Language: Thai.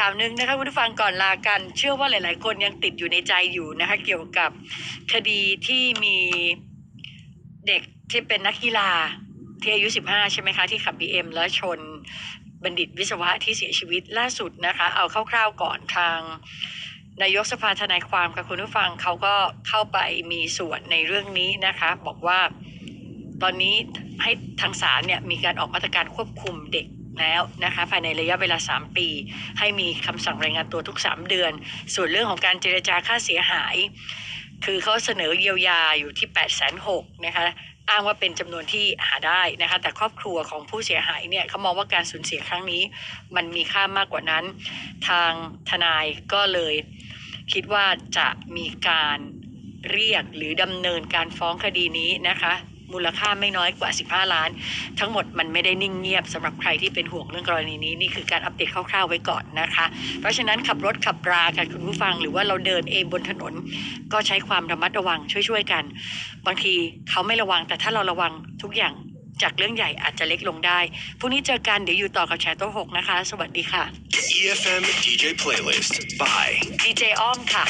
ข่าวหนึ่งนะคะคุณผู้ฟังก่อนลากัน เชื่อว่าหลาย ๆ คนยังติดอยู่ในใจอยู่นะคะเกี่ยวกับคดีที่มีเด็กที่เป็นนักกีฬาที่อายุ 15 ใช่ไหมคะที่ขับ BM แล้วชนบัณฑิตวิศวะที่เสียชีวิตล่าสุดนะคะ เอาคร่าวๆก่อนทางนายกสภาทนายความกับคุณผู้ฟังเขาก็เข้าไปมีส่วนในเรื่องนี้นะคะ บอกว่าตอนนี้ให้ทางศาลเนี่ยมีการออกมาตรการควบคุมเด็ก แล้วนะคะภายในระยะเวลา 3 ปี ให้มีคำสั่งรายงานตัวทุก 3 เดือน ส่วนเรื่องของการเจรจาค่าเสียหาย คือเขาเสนอเยียวยาอยู่ที่8 6 0 0 0นะคะอ้างว่าเป็นจำนวนที่หาได้นะคะ แต่ครอบครัวของผู้เสียหายเนี่ยเขามองว่าการสูญเสียครั้งนี้ มันมีค่ามากกว่านั้น ทางทนายก็เลยคิดว่าจะมีการเรียกหรือดำเนินการฟ้องคดีนี้นะคะ มูลค่าไม่น้อยกว่า 15 ล้าน ทั้งหมดมันไม่ได้นิ่งเงียบสำหรับใครที่เป็นห่วงเรื่องกรณีนี้นี่คือการอัปเดตคร่าวๆไว้ก่อนนะคะ เพราะฉะนั้นขับรถขับรากันคุณผู้ฟังหรือว่าเราเดินเองบนถนน ก็ใช้ความระมัดระวังช่วยๆกัน บางทีเขาไม่ระวังแต่ถ้าเราระวังทุกอย่างจากเรื่องใหญ่อาจจะเล็กลงได้ พรุ่งนี้เจอกันเดี๋ยวอยู่ต่อกับแชร์โต๊ะหกนะคะ สวัสดีค่ะ EFM DJ playlist by ดีเจอ้อมค่ะ